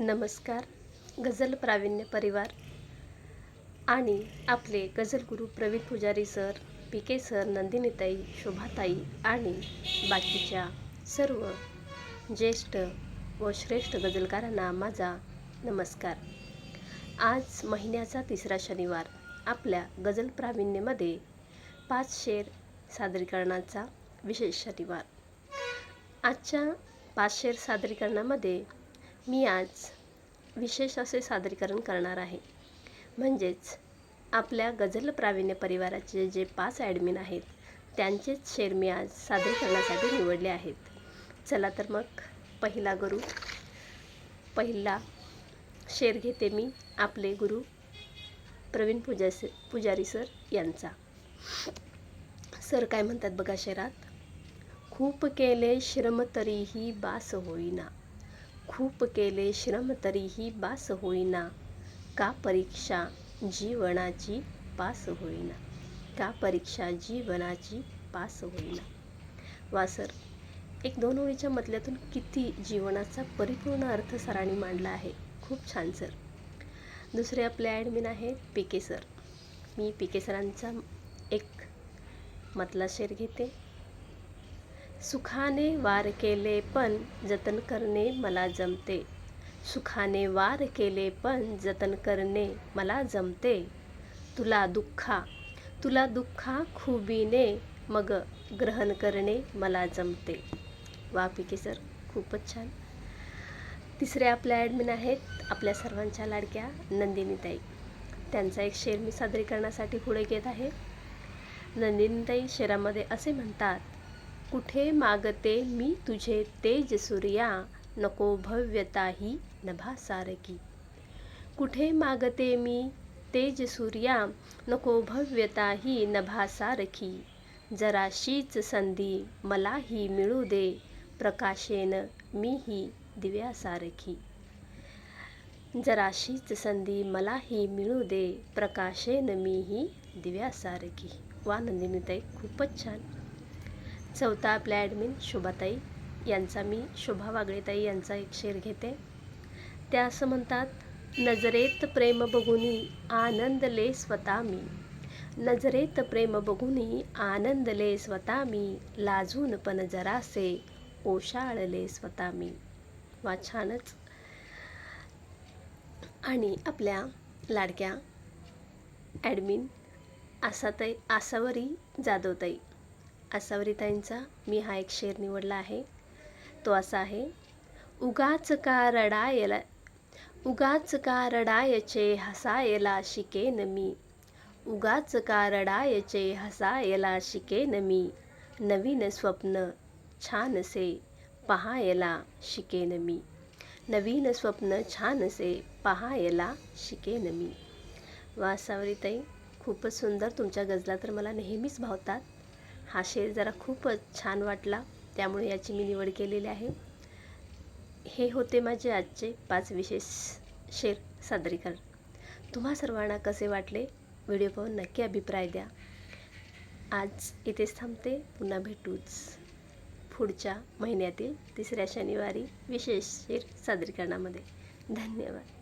नमस्कार गझल प्रावीण्य परिवार आणि आपले गझलगुरु Pravin Pujari sir P K sir नंदिनीताई शोभाताई आणि बाकीच्या सर्व ज्येष्ठ व श्रेष्ठ गझलकारांना माझा नमस्कार. आज महिन्याचा तिसरा शनिवार. आपल्या गझल प्रावीण्यमध्ये पाच शेर सादरीकरणाचा विशेष शनिवार. आजच्या पाच शेर सादरीकरणामध्ये मी आज विशेष असे सादरीकरण करणार आहे. म्हणजेच आपल्या गझल प्रावीण्य परिवाराचे जे पाच ॲडमिन आहेत त्यांचेच शेर मी आज सादरीकरणासाठी निवडले आहेत. चला तर मग पहिला गुरु पहिला शेर घेते मी आपले गुरु प्रवीण पूजा पुजारी सर यांचा. सर काय म्हणतात बघा शेरात? खूप केले श्रम तरीही बास होईना. खूप केले श्रम तरीही बास होईना. का परीक्षा जीवनाची पास होईना? का परीक्षा जीवनाची पास होईना? वा सर एक दोन ओळीच्या मधल्यातून किती जीवनाचा परिपूर्ण अर्थ सरांनी मांडला आहे? खूप छान सर. दुसरे आपले ॲडमिन आहेत पी के सर. मी पी के सरांचा एक मतला शेर घेते. सुखाने वार केले पण जतन करणे मला जमते. सुखाने वार केले पण जतन करणे मला जमते. तुला दुःखा तुला दुःखा खुबीने मग ग्रहण करणे मला जमते. वा पी सर खूपच छान. तिसरे आपल्या ॲडमिन आहेत आपल्या सर्वांच्या लाडक्या नंदिनीताई त्यांचा एक शेर मी सादरीकरणासाठी पुढे घेत आहे. नंदिनीताई शेरामध्ये असे म्हणतात कुठे मागते मी तुझे तेज सूर्या? नको भव्यताही नभासारखी कुठे मागते मी तेज सूर्या? नको भव्यताही नभासारखी जराशीच संधी मलाही मिळू दे प्रकाशेन मीही दिव्यासारखी जराशीच संधी मलाही मिळू दे प्रकाशेन मीही दिव्यासारखी वा नंदिनीताई खूपच छान. चौथा आपल्या ॲडमिन शोभाताई यांचा मी शोभा वागळेताई यांचा एक शेर घेते. त्या असं म्हणतात नजरेत प्रेम बघुनी आनंदले स्वतः मी. नजरेत प्रेम बघुनी आनंदले स्वतः मी. लाजून पण जरासे ओशाळले स्वतः मी. वा छानच. आणि आपल्या लाडक्या ॲडमिन आसाताई आसावरी जाधवताई. आसावरीताईंचा मी हा एक शेर निवडला आहे. तो असा आहे उगाच का रडायला उगाच का रडायचे हसायला शिकेन मी उगाच का रडायचे हसायला शिकेन मी नवीन स्वप्न छानसे पहायला शिकेन मी नवीन स्वप्न छानसे पहायला शिकेन मी. वासावरीताई खूपच सुंदर तुमच्या गजला तर मला नेहमीच भावतात. हा शेर जरा खूपच छान वाटला त्यामुळे याची मी निवड केलेली आहे. हे होते माझे आजचे पाच विशेष शेर सादरीकरण. तुम्हा सर्वांना कसे वाटले? व्हिडिओ पाहून नक्की अभिप्राय द्या. आज इथेच थांबते. पुन्हा भेटूच पुढच्या महिन्यातील तिसऱ्या शनिवारी विशेष शेर सादरीकरणामध्ये. धन्यवाद.